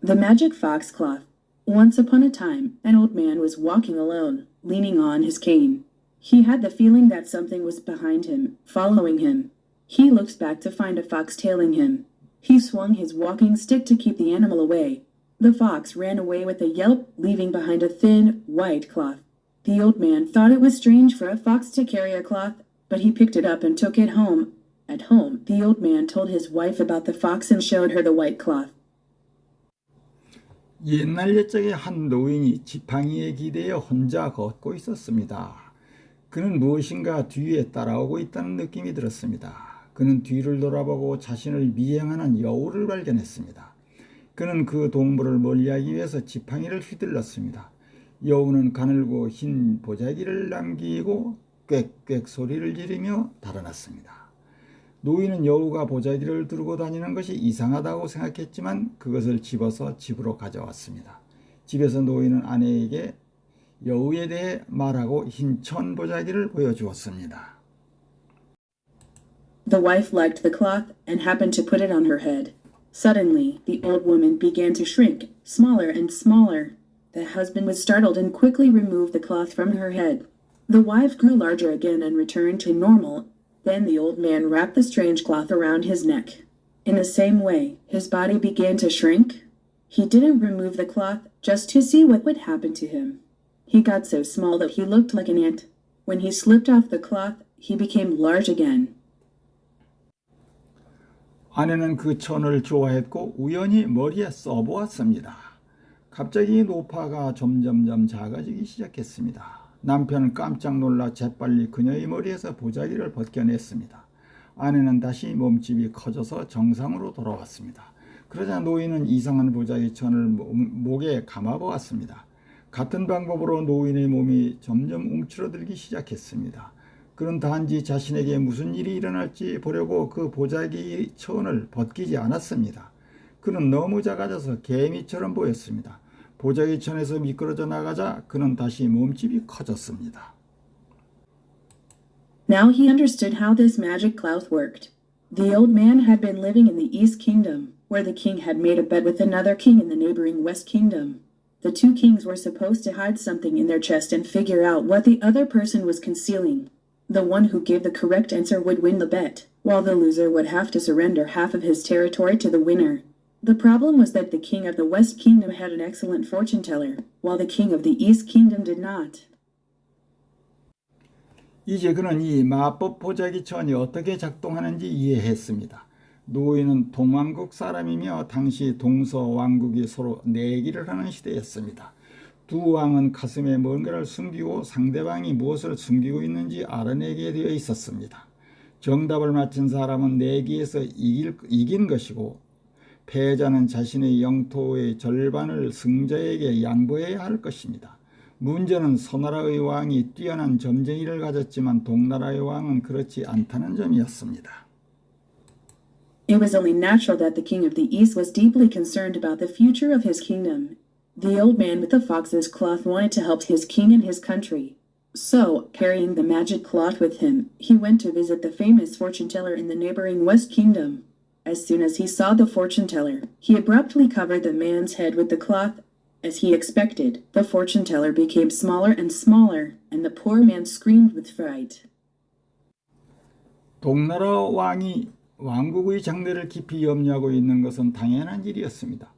The Magic Foxcloth. Once upon a time, an old man was walking alone, leaning on his cane. He had the feeling that something was behind him, following him. He looked back to find a fox tailing him. He swung his walking stick to keep the animal away. The fox ran away with a yelp, leaving behind a thin, white cloth. The old man thought it was strange for a fox to carry a cloth, but he picked it up and took it home. At home, the old man told his wife about the fox and showed her the white cloth. 옛날 옛적에 한 노인이 지팡이에 기대어 혼자 걷고 있었습니다. 그는 무엇인가 뒤에 따라오고 있다는 느낌이 들었습니다. 그는 뒤를 돌아보고 자신을 미행하는 여우를 발견했습니다. 그는 그 동물을 멀리하기 위해서 지팡이를 휘둘렀습니다. 여우는 가늘고 흰 보자기를 남기고 꽥꽥 소리를 지르며 달아났습니다. 노인은 여우가 보자기를 들고 다니는 것이 이상하다고 생각했지만 그것을 집어서 집으로 가져왔습니다. 집에서 노인은 아내에게 여우에 대해 말하고 흰 천 보자기를 보여주었습니다. The wife liked the cloth and happened to put it on her head. Suddenly, the old woman began to shrink, smaller and smaller. The husband was startled and quickly removed the cloth from her head. The wife grew larger again and returned to normal. Then the old man wrapped the strange cloth around his neck. In the same way, his body began to shrink. He didn't remove the cloth just to see what would happen to him. He got so small that he looked like an ant. When he slipped off the cloth, he became large again. 아내는 그 천을 좋아했고 우연히 머리에 써보았습니다. 갑자기 노파가 점점점 작아지기 시작했습니다. 남편은 깜짝 놀라 재빨리 그녀의 머리에서 보자기를 벗겨냈습니다. 아내는 다시 몸집이 커져서 정상으로 돌아왔습니다. 그러자 노인은 이상한 보자기 천을 몸- 목에 감아보았습니다. 같은 방법으로 노인의 몸이 점점 움츠러들기 시작했습니다. 그는 단지 자신에게 무슨 일이 일어날지 보려고 그 보자기 천을 벗기지 않았습니다. 그는 너무 작아져서 개미처럼 보였습니다. 보자기 천에서 미끄러져 나가자 그는 다시 몸집이 커졌습니다. Now he understood how this magic cloth worked. The old man had been living in the East Kingdom, where the king had made a bet with another king in the neighboring West Kingdom. The two kings were supposed to hide something in their chest and figure out what the other person was concealing. The one who gave the correct answer would win the bet, while the loser would have to surrender half of his territory to the winner. The problem was that the king of the West Kingdom had an excellent fortune teller, while the king of the East Kingdom did not. 이제 그는 이 마법 보자기 천이 어떻게 작동하는지 이해했습니다. 노인은 동왕국 사람이며 당시 동서 왕국이 서로 내기를 하는 시대였습니다. 두 왕은 가슴에 뭔가를 숨기고 상대방이 무엇을 숨기고 있는지 알아내게 되어 있었습니다. 정답을 맞힌 사람은 내기에서 이길, 이긴 것이고 패자는 자신의 영토의 절반을 승자에게 양보해야 할 것입니다. 문제는 서나라의 왕이 뛰어난 점쟁이를 가졌지만 동나라의 왕은 그렇지 않다는 점이었습니다. It was only natural that the king of the east was deeply concerned about the future of his kingdom. The old man with the fox's cloth wanted to help his king and his country. So, carrying the magic cloth with him, he went to visit the famous fortune teller in the neighboring West Kingdom. As soon as he saw the fortune teller, he abruptly covered the man's head with the cloth. As he expected, the fortune teller became smaller and smaller, and the poor man screamed with fright. 동나라 왕이 왕국의 장래를 깊이 염려하고 있는 것은 당연한 일이었습니다.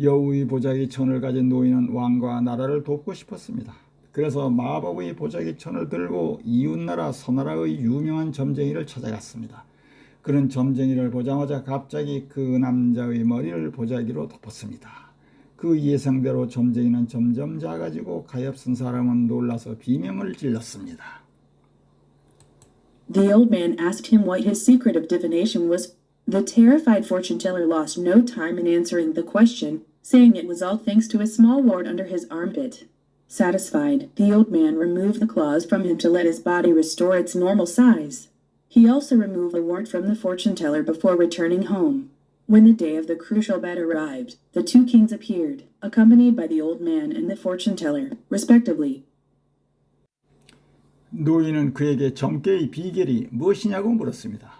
여우의 보자기 천을 가진 노인은 왕과 나라를 돕고 싶었습니다. 그래서 마법의 보자기 천을 들고 이웃나라 서나라의 유명한 점쟁이를 찾아갔습니다. 그는 점쟁이를 보자마자 갑자기 그 남자의 머리를 보자기로 덮었습니다. 그 예상대로 점쟁이는 점점 작아지고 가엾은 사람은 놀라서 비명을 질렀습니다. The old man asked him what his secret of divination was. The terrified fortune teller lost no time in answering the question, saying it was all thanks to a small wart under his armpit. Satisfied, the old man removed the claws from him to let his body restore its normal size. He also removed the wart from the fortune teller before returning home. When the day of the crucial bet arrived, the two kings appeared, accompanied by the old man and the fortune teller, respectively. 노인은 그에게 점괘의 비결이 무엇이냐고 물었습니다.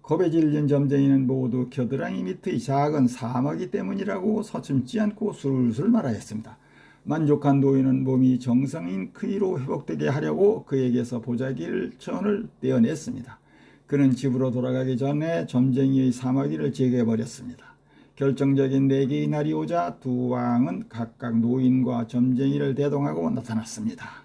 겁에 질린 점쟁이는 모두 겨드랑이 밑의 작은 사마귀 때문이라고 서슴지 않고 술술 말하였습니다. 만족한 노인은 몸이 정상인 크기로 회복되게 하려고 그에게서 보자기를 천을 떼어냈습니다. 그는 집으로 돌아가기 전에 점쟁이의 사마귀를 제거해버렸습니다. 결정적인 네 개의 날이 오자 두 왕은 각각 노인과 점쟁이를 대동하고 나타났습니다.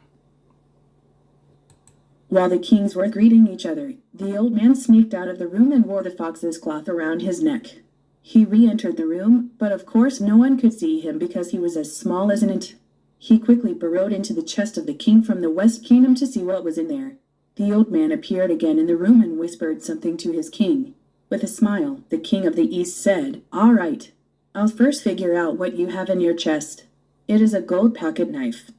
While the kings were greeting each other, the old man sneaked out of the room and wore the fox's cloth around his neck. He re entered the room, but of course no one could see him because he was as small as an ant. He quickly burrowed into the chest of the king from the West Kingdom to see what was in there. The old man appeared again in the room and whispered something to his king. With a smile, the king of the east said, All right, I'll first figure out what you have in your chest. It is a gold pocket knife.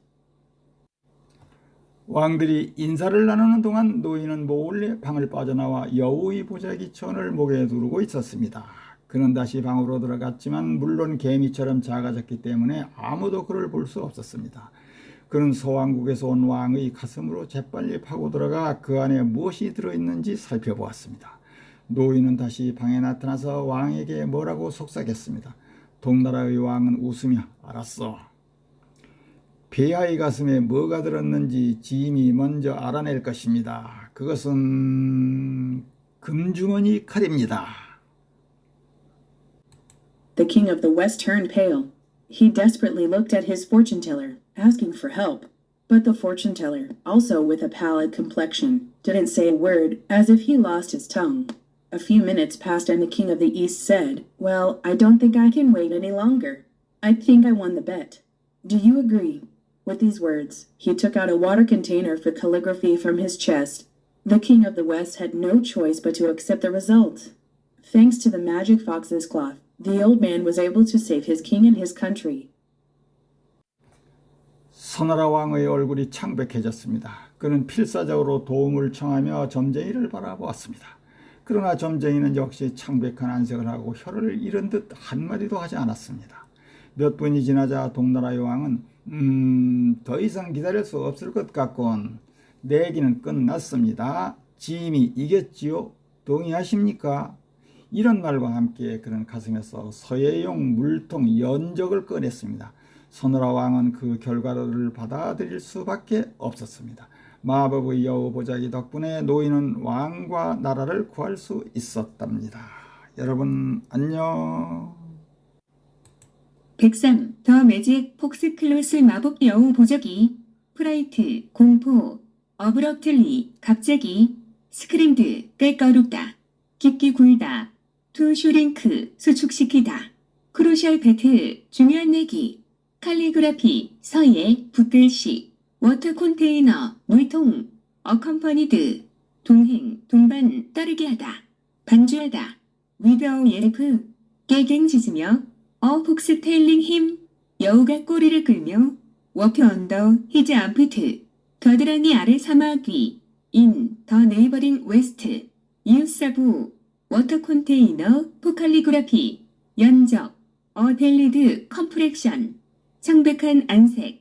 왕들이 인사를 나누는 동안 노인은 몰래 방을 빠져나와 여우의 보자기 천을 목에 두르고 있었습니다. 그는 다시 방으로 들어갔지만 물론 개미처럼 작아졌기 때문에 아무도 그를 볼 수 없었습니다. 그는 서왕국에서 온 왕의 가슴으로 재빨리 파고 들어가 그 안에 무엇이 들어있는지 살펴보았습니다. 노인은 다시 방에 나타나서 왕에게 뭐라고 속삭였습니다. 동나라의 왕은 웃으며 알았어. 폐하의 가슴에 뭐가 들었는지 지임이 먼저 알아낼 것입니다. 그것은 금주머니 칼입니다. The king of the west turned pale. He desperately looked at his fortune teller, asking for help. But the fortune teller, also with a pallid complexion, didn't say a word, as if he lost his tongue. A few minutes passed, and the king of the east said, Well, I don't think I can wait any longer. I think I won the bet. Do you agree? With these words, he took out a water container for calligraphy from his chest. The king of the west had no choice but to accept the result. Thanks to the magic fox's cloth, the old man was able to save his king and his country. 선나라 왕의 얼굴이 창백해졌습니다. 그는 필사적으로 도움을 청하며 점쟁이를 바라보았습니다. 그러나 점쟁이는 역시 창백한 안색을 하고 혀를 잃은 듯 한마디도 하지 않았습니다. 몇 분이 지나자 동나라의 왕은 음, 더 이상 기다릴 수 없을 것 같군. 내기는 끝났습니다. 지임이 이겼지요? 동의하십니까? 이런 말과 함께 그는 가슴에서 서예용 물통 연적을 꺼냈습니다. 선우라 왕은 그 결과를 받아들일 수밖에 없었습니다. 마법의 여우 보자기 덕분에 노인은 왕과 나라를 구할 수 있었답니다. 여러분 안녕. 103. 더 매직 폭스 클로스 마법 여우 보자기 프라이트 공포 어브럭틀리 갑자기 스크림드 깔깔룩다 깊게 굴다 투 슈링크 수축시키다. 크루셜 배트 중요한 내기. 칼리그라피 서예 붓글씨 워터 컨테이너 물통 어컴퍼니드 동행 동반 따르게 하다. 반주하다. 위더 예프 깨갱 짖으며 어 폭스 테일링 힘 여우가 꼬리를 끌며 워프 언더 히즈 암프트 겨드랑이 아래 사마귀 인더 네이버링 웨스트 이웃사부 워터 컨테이너 포칼리그라피 연적 어 델리드 컴프렉션 창백한 안색